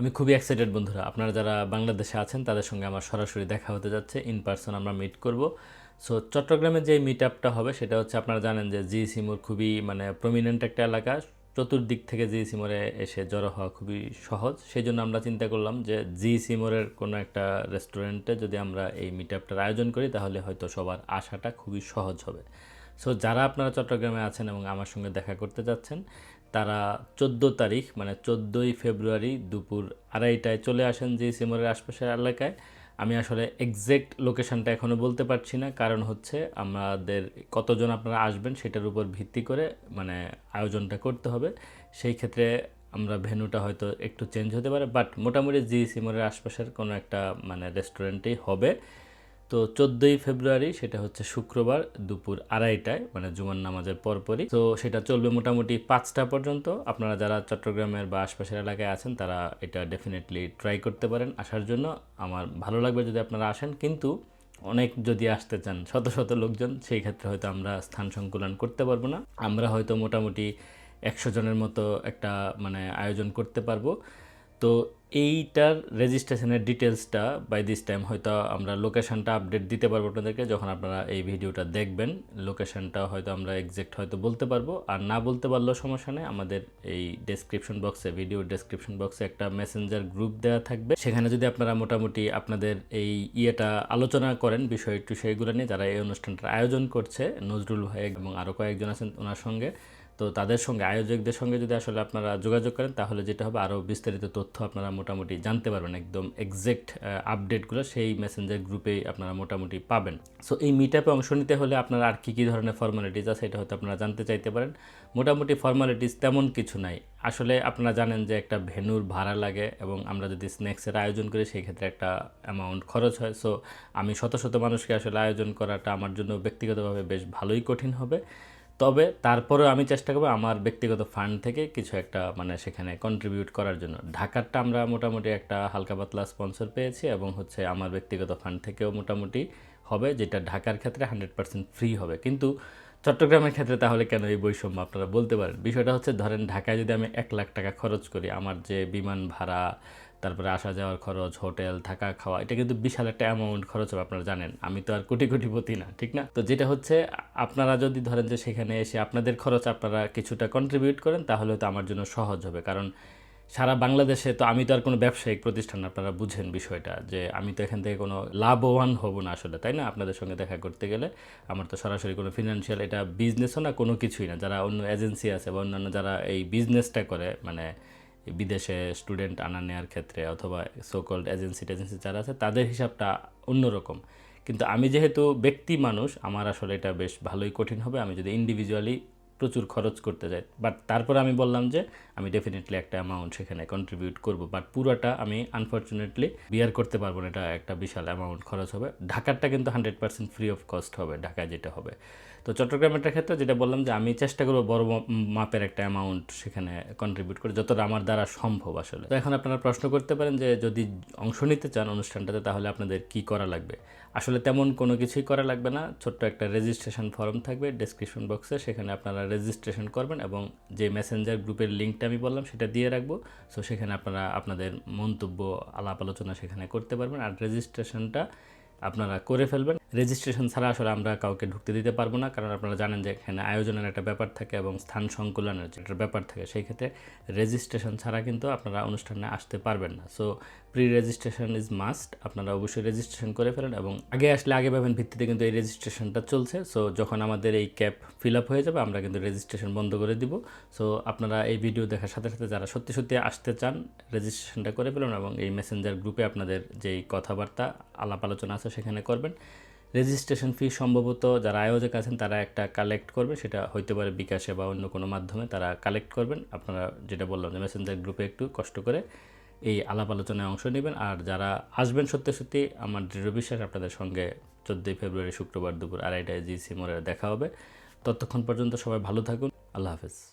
আমি খুবই এক্সাইটেড বন্ধুরা। আপনারা যারা বাংলাদেশে আছেন, তাদের সঙ্গে আমার সরাসরি দেখা হতে যাচ্ছে। ইন পার্সন আমরা মিট করব। সো চট্টগ্রামে যে মিট আপটা হবে, সেটা হচ্ছে আপনারা জানেন যে জি সিমোর খুবই মানে প্রমিনেন্ট একটা এলাকা। চতুর্দিক থেকে জি সিমোরে এসে জড়ো হওয়া খুবই সহজ। সেই জন্য আমরা চিন্তা করলাম যে জি সিমোরের কোনো একটা রেস্টুরেন্টে যদি আমরা এই মিট আপটার আয়োজন করি, তাহলে হয়তো সবার আসাটা খুবই সহজ হবে। সো যারা আপনারা চট্টগ্রামে আছেন এবং আমার সঙ্গে দেখা করতে যাচ্ছেন তারা চোদ্দ তারিখ মানে চোদ্দোই ফেব্রুয়ারি দুপুর আড়াইটায় চলে আসেন জি সিমোরের আশপাশের এলাকায়। আমি আসলে এক্সাক্ট লোকেশনটা এখনও বলতে পারছি না। কারণ হচ্ছে আমাদের কতজন আপনারা আসবেন সেটার উপর ভিত্তি করে মানে আয়োজনটা করতে হবে। সেই ক্ষেত্রে আমরা ভেন্যুটা হয়তো একটু চেঞ্জ হতে পারে বাট মোটামুটি জি সিমোরের আশপাশের কোনো একটা মানে রেস্টুরেন্টেই হবে। তো চোদ্দোই ফেব্রুয়ারি, সেটা হচ্ছে শুক্রবার দুপুর আড়াইটায় মানে জুমার নামাজের পরপরই। তো সেটা চলবে মোটামুটি পাঁচটা পর্যন্ত। আপনারা যারা চট্টগ্রামের বা আশপাশের এলাকায় আছেন, তারা এটা ডেফিনেটলি ট্রাই করতে পারেন আসার জন্য। আমার ভালো লাগবে যদি আপনারা আসেন, কিন্তু অনেক যদি আসতে চান, শত শত লোকজন, সেই ক্ষেত্রে হয়তো আমরা স্থান সংকুলন করতে পারব না। আমরা হয়তো মোটামুটি একশো জনের মতো একটা মানে আয়োজন করতে পারব। তো এইটার রেজিস্ট্রেশনের ডিটেলসটা বাই দিস টাইম হয়তো আমরা লোকেশানটা আপডেট দিতে পারব আপনাদেরকে যখন আপনারা এই ভিডিওটা দেখবেন। লোকেশনটা হয়তো আমরা এক্সাক্ট হয়তো বলতে পারব। আর না বলতে পারলেও সমস্যা নেই, আমাদের এই ডেসক্রিপশন বক্সে ভিডিও ডেসক্রিপশন বক্সে একটা মেসেঞ্জার গ্রুপ দেওয়া থাকবে। সেখানে যদি আপনারা মোটামুটি আপনাদের এই ইয়েটা আলোচনা করেন বিষয় একটু সেইগুলো নিয়ে, যারা এই অনুষ্ঠানটার আয়োজন করছে, নজরুল ভাই এবং আরও কয়েকজন আছেন ওনার সঙ্গে তো তাদের সঙ্গে আয়োজকদের সঙ্গে যদি আসলে আপনারা যোগাযোগ করেন, তাহলে যেটা হবে আরও বিস্তারিত তথ্য আপনারা মোটামুটি জানতে পারবেন, একদম এক্সাক্ট আপডেটগুলো সেই মেসেঞ্জার গ্রুপেই আপনারা মোটামুটি পাবেন। সো এই মিট আপে অংশ নিতে হলে আপনারা আর কী কী ধরনের ফর্মালিটিস আছে এটা হয়তো আপনারা জানতে চাইতে পারেন। মোটামুটি ফর্মালিটিস তেমন কিছু নাই। আসলে আপনারা জানেন যে একটা ভেনুর ভাড়া লাগে এবং আমরা যদি স্ন্যাক্সের আয়োজন করি সেই ক্ষেত্রে একটা অ্যামাউন্ট খরচ হয়। সো আমি শত শত মানুষকে আসলে আয়োজন করাটা আমার জন্য ব্যক্তিগতভাবে বেশ ভালোই কঠিন হবে। তবে তারপরেও আমি চেষ্টা করব আমার ব্যক্তিগত ফান্ড থেকে কিছু একটা মানে সেখানে কন্ট্রিবিউট করার জন্য। ঢাকারটা আমরা মোটামুটি একটা হালকা পাতলা স্পন্সর পেয়েছি এবং হচ্ছে আমার ব্যক্তিগত ফান্ড থেকেও মোটামুটি হবে, যেটা ঢাকার ক্ষেত্রে হান্ড্রেড পার্সেন্ট ফ্রি হবে। কিন্তু চট্টগ্রামের ক্ষেত্রে তাহলে কেন এই বৈষম্য? আপনারা বলতে পারেন। বিষয়টা হচ্ছে, ধরেন ঢাকায় যদি আমি এক লাখ টাকা খরচ করি, আমার যে বিমান ভাড়া, তারপরে আসা যাওয়ার খরচ, হোটেল, থাকা খাওয়া, এটা কিন্তু বিশাল একটা অ্যামাউন্ট খরচ হবে, আপনারা জানেন। আমি তো আর কোটি কোটিপতি না, ঠিক না? তো যেটা হচ্ছে, আপনারা যদি ধরেন যে সেখানে এসে আপনাদের খরচ আপনারা কিছুটা কন্ট্রিবিউট করেন, তাহলে তো আমার জন্য সহজ হবে। কারণ সারা বাংলাদেশে তো আমি তো আর কোনো ব্যবসায়িক প্রতিষ্ঠান, আপনারা বুঝেন বিষয়টা, যে আমি তো এখান থেকে কোনো লাভবান হব না আসলে, তাই না? আপনাদের সঙ্গে দেখা করতে গেলে আমার তো সরাসরি কোনো ফিনান্সিয়াল এটা বিজনেসও না, কোনো কিছুই না। যারা অন্য এজেন্সি আছে বা অন্যান্য যারা এই বিজনেসটা করে মানে বিদেশে স্টুডেন্ট আনা নেওয়ার ক্ষেত্রে অথবা সোকল্ড এজেন্সি টেজেন্সি যারা আছে, তাদের হিসাবটা অন্যরকম। কিন্তু আমি যেহেতু ব্যক্তি মানুষ, আমার আসলে এটা বেশ ভালোই কঠিন হবে। আমি যদি ইন্ডিভিজুয়ালি প্রচুর খরচ করতে যায়। বাট তারপরে আমি বললাম যে, আমি ডেফিনেটলি একটা অ্যামাউন্ট সেখানে কন্ট্রিবিউট করব। বাট পুরোটা আমি আনফর্চুনেটলি বিয়ার করতে পারব না। এটা একটা বিশাল অ্যামাউন্ট খরচ হবে। ঢাকারটা কিন্তু hundred percent free of cost হবে ঢাকায় যেটা হবে। তো চট্টগ্রামেরটার ক্ষেত্রে যেটা বললাম যে, আমি চেষ্টা করব বড় মাপের একটা অ্যামাউন্ট সেখানে কন্ট্রিবিউট করে, যতটা আমার দ্বারা সম্ভব আসলে। তো এখন আপনারা প্রশ্ন করতে পারেন যে, যদি অংশ নিতে চান অনুষ্ঠানটাতে, তাহলে আপনাদের কি করা লাগবে? আসলে তেমন কোনো কিছুই করা লাগবে না। ছোট্ট একটা রেজিস্ট্রেশন ফর্ম থাকবে ডেসক্রিপশন বক্সে সেখানে আপনারা রেজিস্ট্রেশন করবেন এবং যে মেসেঞ্জার গ্রুপের লিঙ্কটা আমি বললাম, সেটা দিয়ে রাখব। সো সেখানে আপনারা আপনাদের মন্তব্য, আলাপ আলোচনা সেখানে করতে পারবেন। আর রেজিস্ট্রেশনটা আপনারা করে ফেলবেন। রেজিস্ট্রেশন ছাড়া আসলে আমরা কাউকে ঢুকতে দিতে পারব না, কারণ আপনারা জানেন যে এখানে আয়োজনের একটা ব্যাপার থাকে এবং স্থান সংকুলনের একটা ব্যাপার থাকে, সেই ক্ষেত্রে রেজিস্ট্রেশন ছাড়া কিন্তু আপনারা অনুষ্ঠানে আসতে পারবেন না। So pre registration is must আপনারা অবশ্যই রেজিস্ট্রেশন করে ফেলেন এবং আগে আসলে আগে পাবেন ভিত্তিতে কিন্তু এই রেজিস্ট্রেশনটা চলছে। সো যখন আমাদের এই ক্যাপ ফিল আপ হয়ে যাবে, আমরা কিন্তু রেজিস্ট্রেশন বন্ধ করে দিব। সো আপনারা এই ভিডিও দেখার সাথে সাথে যারা সত্যি সত্যি আসতে চান রেজিস্ট্রেশনটা করে ফেলুন এবং এই মেসেঞ্জার গ্রুপে আপনাদের যেই কথাবার্তা আলাপ আলোচনা আছে সেখানে করবেন। রেজিস্ট্রেশন ফি সম্ভবত যারা আয়োজক আছেন, তারা একটা কালেক্ট করবে, সেটা হইতে পারে বিকাশে বা অন্য কোনো মাধ্যমে তারা কালেক্ট করবেন। আপনারা যেটা বললাম যে মেসেঞ্জার গ্রুপে একটু কষ্ট করে এই আলাপ আলোচনায় অংশ নেবেন। আর যারা আসবেন সত্যি সত্যি, আমার দৃঢ় বিশ্বাস আপনাদের সঙ্গে চোদ্দোই ফেব্রুয়ারি শুক্রবার দুপুর আড়াইটায় জি সি মোড়ে দেখা হবে। ততক্ষণ পর্যন্ত সবাই ভালো থাকুন। আল্লাহ হাফেজ।